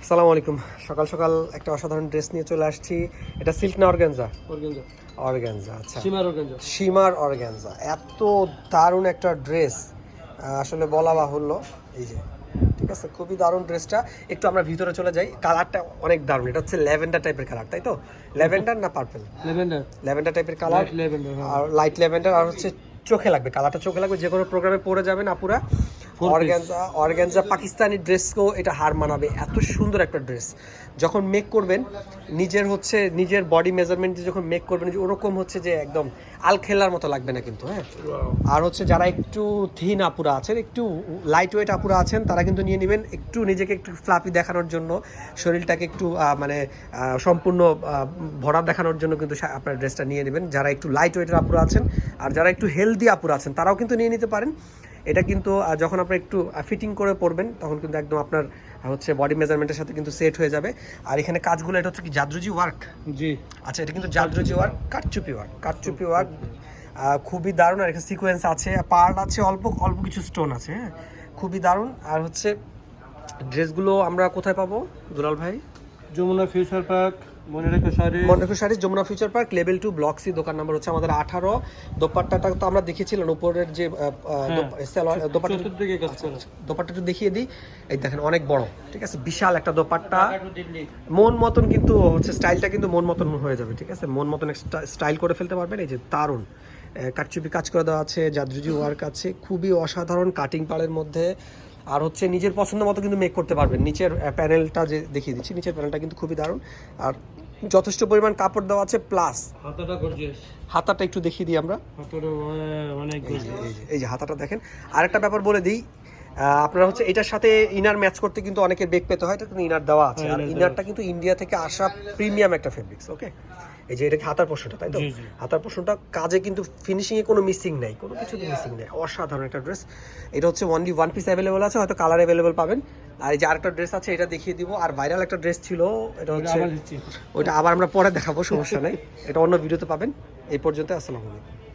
আসসালামু আলাইকুম। সকাল সকাল একটা অসাধারণ ড্রেস নিয়ে চলে আসছি। এটা সিল্ক না অর্গানজা? অর্গানজা। অর্গানজা আচ্ছা। সীমার অর্গানজা। সীমার অর্গানজা। এত দারুণ একটা ড্রেস। আসলে বলা বাহুল্য। এই যে ঠিক আছে খুবই দারুণ ড্রেসটা। একটু আমরা ভিতরে চলে যাই। কালারটা অনেক দারুণ। এটা হচ্ছে ল্যাভেন্ডার টাইপের কালার তাই তো? ল্যাভেন্ডার না পার্পল? লেভেন্ডার ল্যাভেন্ডার টাইপের কালার। লেভেন্ডার আর লাইট ল্যাভেন্ডার আর হচ্ছে চোখে লাগবে। কালারটা চোখে লাগবে। যে কোনো প্রোগ্রামে পরে যাবেন আপুরা. অর্গ্যানজা অর্গ্যানজা পাকিস্তানি ড্রেসকেও এটা হার মানাবে। এত সুন্দর একটা ড্রেস। যখন মেক করবেন নিজের হচ্ছে নিজের বডি মেজারমেন্ট যখন মেক করবেন ওরকম হচ্ছে যে একদম আল খেলার মতো লাগবে না কিন্তু হ্যাঁ? আর হচ্ছে যারা একটু থিন আপুরা আছেন একটু লাইট ওয়েট আপুরা আছেন তারা কিন্তু নিয়ে নেবেন একটু নিজেকে একটু ফ্লাপি দেখানোর জন্য শরীরটাকে একটু মানে সম্পূর্ণ ভরা দেখানোর জন্য কিন্তু আপনার ড্রেসটা নিয়ে নেবেন। যারা একটু লাইট ওয়েটের আপুরা আছেন আর যারা একটু হেলদি আপুরা আছেন তারাও কিন্তু নিয়ে নিতে পারেন। এটা কিন্তু যখন আপনি একটু ফিটিং করে পরবেন তখন কিন্তু একদম আপনার হচ্ছে বডি মেজারমেন্টের সাথে কিন্তু সেট হয়ে যাবে। আর এখানে কাজগুলো এটা হচ্ছে কি জাদ্রুজি ওয়ার্ক জি। আচ্ছা এটা কিন্তু জাদ্রুজি ওয়ার্ক কাটচুপি ওয়ার্ক কাটচুপি ওয়ার্ক খুবই দারুণ। আর এখানে সিকোয়েন্স আছে পার্ট আছে অল্প অল্প কিছু স্টোন আছে হ্যাঁ? খুবই দারুণ। আর হচ্ছে ড্রেসগুলো আমরা কোথায় পাবো দুলাল ভাই? যমুনা ফিউচার পার্ক মনে sari. Jamuna future park level two block C দোকান নাম্বার হচ্ছে আমাদের আঠারো। দোপাট্টাটা তো আমরা দেখেছিলাম উপরের যে সালোয়ার- দোপাট্টা চতুর্দিকে কাজ করে দোপাট্টা একটু দেখিয়ে দিই। এই দেখেন অনেক বড় ঠিক আছে? বিশাল একটা দোপাট্টা। মন মতন কিন্তু হচ্ছে স্টাইলটা কিন্তু মন মতন হয়ে যাবে ঠিক আছে? মন মতন স্টাইল করে ফেলতে পারবেন। এই যে দারুণ। কাটচুপি কাজ করে দেওয়া আছে জাদ্রুজি ওয়ার্ক আছে। খুবই অসাধারণ কাটিং পাড়ের মধ্যে। আর হচ্ছে নিজের পছন্দ মতো কিন্তু মেক করতে পারবেন। নিচের প্যানেলটা যে দেখিয়ে দিচ্ছি নিচের প্যানেলটা কিন্তু খুবই দারুণ। আর যথেষ্ট পরিমাণ কাপড় দেওয়া আছে প্লাস হাতাটা একটু দেখিয়ে দিই আমরা। হাতাটা মানে- এই যে হাতাটা দেখেন। আরেকটা ব্যাপার বলে দিই আপনারা হচ্ছে এটার সাথে ইনার ম্যাচ করতে কিন্তু অনেকের বেগ পেতে হয় এটা কিন্তু ইনার দেওয়া আছে। আর হ্যাঁ, ইনারটা কিন্তু ইন্ডিয়া থেকে আসা প্রিমিয়াম একটা ফেব্রিক্স ওকে এই যে এটা হাতার পোর্শনটা তাই তো। হাতার পোর্শনটা কাজে কিন্তু ফিনিশিং এ কোনো মিসিং নাই কোনো কিছু মিসিং নেই। অসাধারণ একটা ড্রেস এটা হচ্ছে ওয়ানলি ওয়ান পিস অ্যাভেলেবল আছে হয়তো কালার অ্যাভেলেবল পাবেন। আর এই যে আরেকটা ড্রেস আছে এটা দেখিয়ে দিব। আর ভাইরাল একটা ড্রেস ছিল এটা হচ্ছে ওইটা আবার আমরা পরে দেখাবো সমস্যা নাই। এটা অন্য ভিডিওতে পাবেন। এই পর্যন্ত আসসালামু আলাইকুম।